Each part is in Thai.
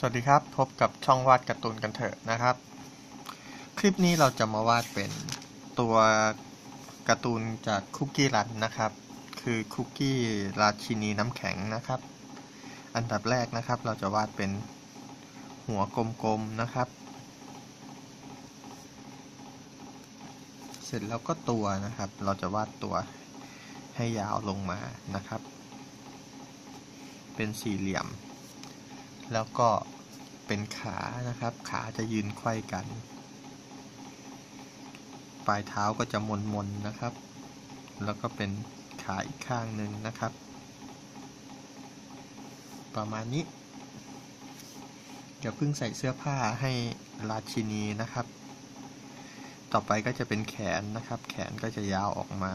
สวัสดีครับ พบกับช่องวาดการ์ตูนกันเถอะนะครับ คลิปนี้เราจะมาวาดเป็นตัวการ์ตูนจากคุกกี้รันนะครับ คือคุกกี้ราชินีน้ำแข็งนะครับ อันดับแรกนะครับเราจะวาดเป็นหัวกลมๆนะครับ เสร็จแล้วก็ตัวนะครับ เราจะวาดตัวให้ยาวลงมานะครับ เป็นสี่เหลี่ยม แล้วก็เป็นขานะครับ ขาจะยืนไขว้กัน ปลายเท้าก็จะมนมนนะครับ แล้วก็เป็นขาอีกข้างหนึ่งนะครับ ประมาณนี้อย่าเพิ่งใส่เสื้อผ้าให้ราชินีนะครับ ต่อไปก็จะเป็นแขนนะครับ แขนก็จะยาวออกมา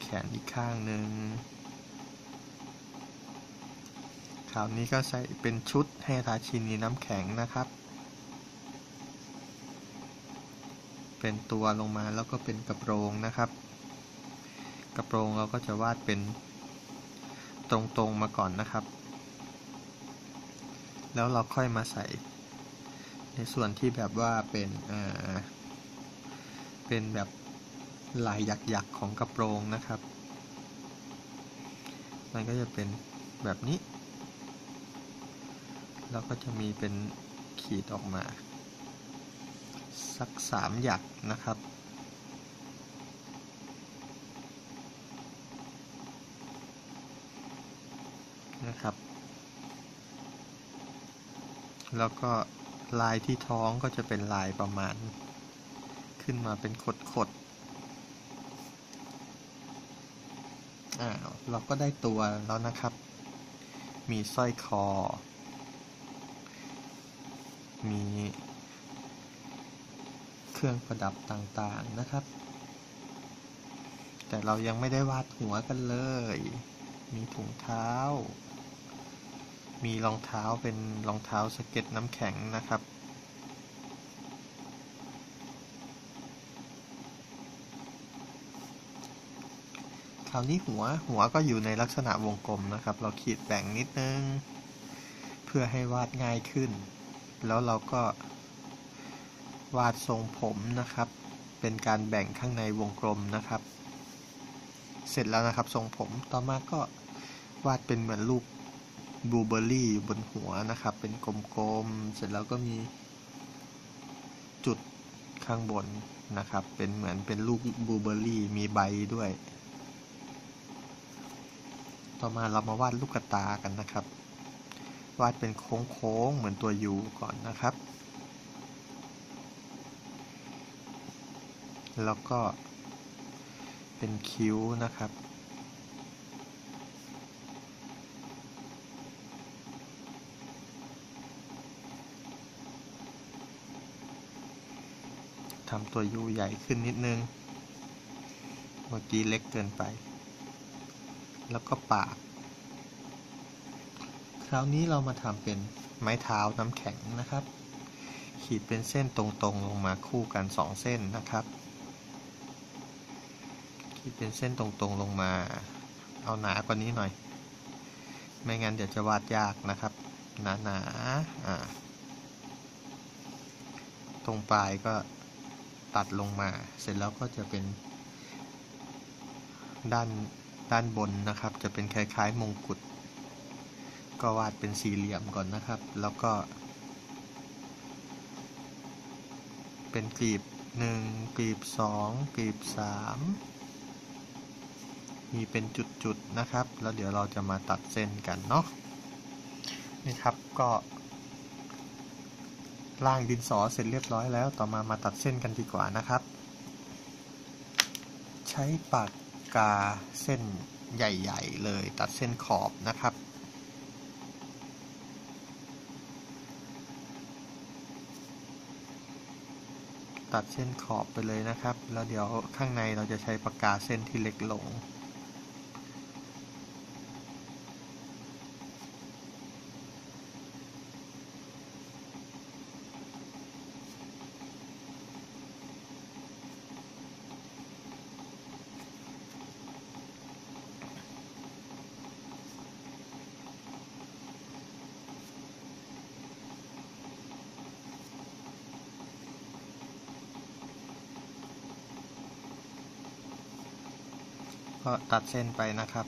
แขนอีกข้างหนึ่ง คราวนี้ก็ใส่เป็นชุดให้ราชินีน้ำแข็งนะครับ เป็นตัวลงมาแล้วก็เป็นกระโปรงนะครับ กระโปรงเราก็จะวาดเป็นตรงๆมาก่อนนะครับ แล้วเราค่อยมาใส่ ในส่วนที่แบบว่าเป็นอ่าเป็นแบบลายหยักๆของกระโปรงนะครับ มันก็จะเป็นแบบนี้ แล้วก็จะมีเป็นขีดออกมา สักสามหยักนะครับ นะครับ แล้วก็ลายที่ท้องก็จะเป็นลายประมาณ ขึ้นมาเป็นขดขดๆอ่าเราก็ได้ตัวแล้วนะครับ มีสร้อยคอ มีเครื่องประดับต่างๆนะครับ แต่เรายังไม่ได้วาดหัวกันเลย มีถุงเท้า มีรองเท้าเป็นรองเท้าสเก็ตน้ำแข็งนะครับคราวนี้หัวหัวก็อยู่ในลักษณะวงกลมนะครับ เราขีดแบ่งนิดนึง เพื่อให้วาดง่ายขึ้น แล้วเราก็ วาดทรงผมนะครับ เป็นการแบ่งข้างในวงกลมนะครับ เสร็จแล้วนะครับทรงผมต่อมาก็วาดเป็นเหมือนรูปบลูเบอร์รี่อยู่บนหัวนะครับ เป็นกลมๆ เสร็จแล้วก็มี จุดข้างบนนะครับ เป็นเหมือนเป็นลูกบลูเบอร์รี่ มีใบด้วย ต่อมาเรามาวาดลูกตากันนะครับ วาดเป็นโค้งๆ เหมือนตัวยูก่อนนะครับ แล้วก็เป็นคิ้วนะครับ ทำตัวยูใหญ่ขึ้นนิดนึง เมื่อกี้เล็กเกินไป แล้วก็ปาก คราวนี้เรามาทำเป็นไม้เท้าน้ำแข็งนะครับ ขีดเป็นเส้นตรงๆลงมาคู่กันสองเส้นนะครับ ขีดเป็นเส้นตรงๆลงมา เอาหนากว่านี้หน่อย ไม่งั้นเดี๋ยวจะวาดยากนะครับ หนาๆอ่าตรงปลายก็ตัดลงมา เสร็จแล้วก็จะเป็น ด้านด้านบนนะครับ จะเป็นคล้ายๆมงกุฎ ก็วาดเป็นสี่เหลี่ยมก่อนนะครับ แล้วก็ เป็นกลีบหนึ่งกลีบสองกลีบสามมีเป็นจุดๆนะครับ แล้วเดี๋ยวเราจะมาตัดเส้นกันเนาะนี่ครับก็ล่างดินสอเสร็จเรียบร้อยแล้ว ต่อมามาตัดเส้นกันดีกว่านะครับ ใช้ปากกาเส้นใหญ่ ๆ เลยตัดเส้นขอบนะครับ ตัดเส้นขอบไปเลยนะครับ แล้วเดี๋ยวข้างในเราจะใช้ปากกาเส้นที่เล็กลง ก็ตัดเส้นไปนะครับ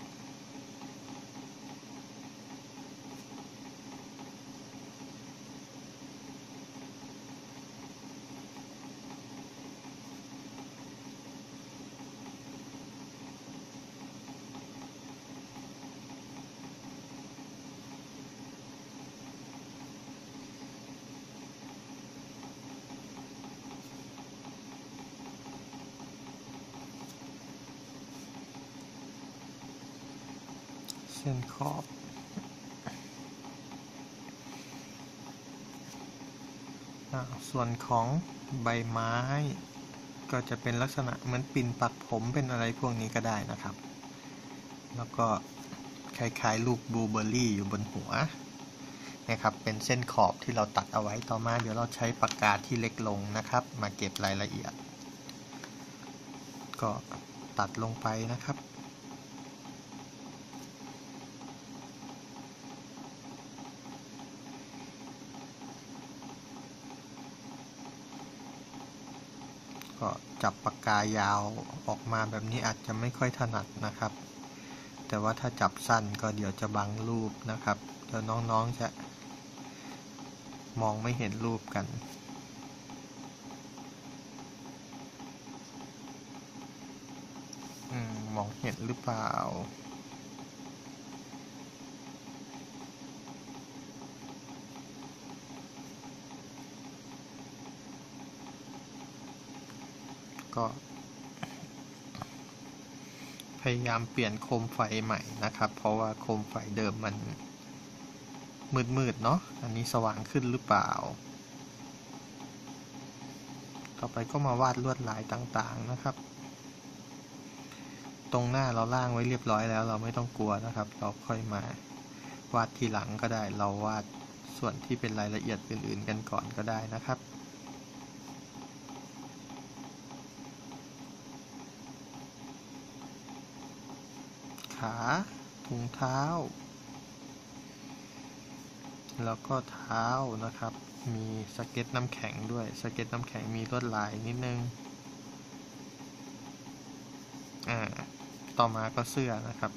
ส้นขอบส่วนของใบไม้ ก็จะเป็นลักษณะเหมือนปิ่นปักผมเป็นอะไรพวกนี้ก็ได้นะครับ แล้วก็คล้ายๆลูกบลูเบอร์รี่อยู่บนหัวนะครับเป็นเส้นขอบที่เราตัดเอาไว้ต่อมา เดี๋ยวเราใช้ปากกาที่เล็กลงนะครับ มาเก็บรายละเอียด ก็ตัดลงไปนะครับ ก็ จับปากกายาวออกมาแบบนี้อาจจะไม่ค่อยถนัดนะครับ แต่ว่าถ้าจับสั้นก็เดี๋ยวจะบังรูปนะครับเดี๋ยวน้องๆจะมองไม่เห็นรูปกันอืมมองเห็นหรือเปล่า ก็ พยายามเปลี่ยนโคมไฟใหม่นะครับ เพราะว่าโคมไฟเดิมมัน มืดๆเนาะอันนี้สว่างขึ้นหรือเปล่า ต่อไปก็มาวาดลวดลายต่างๆนะครับ ตรงหน้าเราล่างไว้เรียบร้อยแล้ว เราไม่ต้องกลัวนะครับ เราค่อยมาวาดทีหลังก็ได้เราวาดส่วนที่เป็นรายละเอียดอื่น ๆ กันก่อนก็ได้นะครับ ขาถุงเท้า แล้วก็เท้านะครับ มีสเก็ตน้ำแข็งด้วย สเก็ตน้ำแข็งมีลวดลายนิดนึง อ่า ต่อมาก็เสื้อนะครับ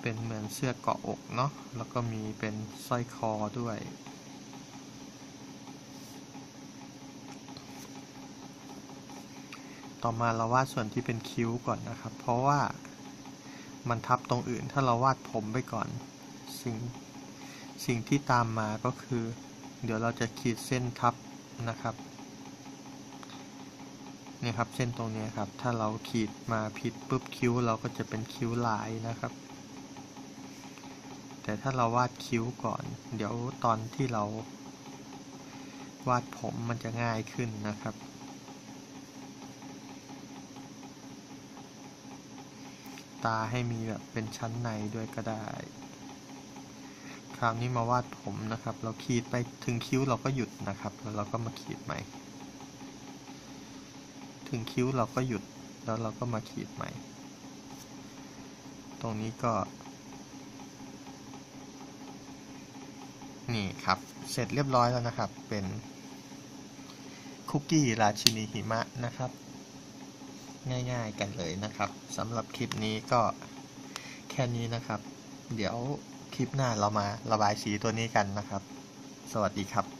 เป็นเหมือนเสื้อเกาะอกเนาะ แล้วก็มีเป็นสร้อยคอด้วยต่อมาเราวาดส่วนที่เป็นคิ้วก่อนนะครับ เพราะว่า มันทับตรงอื่น ถ้าเราวาดผมไปก่อน สิ่งสิ่งที่ตามมาก็คือ เดี๋ยวเราจะขีดเส้นทับนะครับเนี่ยครับเส้นตรงนี้ครับ ถ้าเราขีดมาผิดปุ๊บคิ้วเราก็จะเป็นคิ้วลายนะครับ แต่ถ้าเราวาดคิ้วก่อน เดี๋ยวตอนที่เราวาดผมมันจะง่ายขึ้นนะครับ ตาให้มีแบบเป็นชั้นในด้วยก็ได้ คราวนี้มาวาดผมนะครับ เราขีดไปถึงคิ้วเราก็หยุดนะครับ แล้วเราก็มาขีดใหม่ ถึงคิ้วเราก็หยุด แล้วเราก็มาขีดใหม่ ตรงนี้ก็ นี่ครับ เสร็จเรียบร้อยแล้วนะครับ เป็นคุกกี้ราชินีหิมะนะครับ ง่าย ๆ กันเลยนะครับสำหรับคลิปนี้ก็แค่นี้นะครับ เดี๋ยวคลิปหน้าเรามาระบายสีตัวนี้กันนะครับ สวัสดีครับ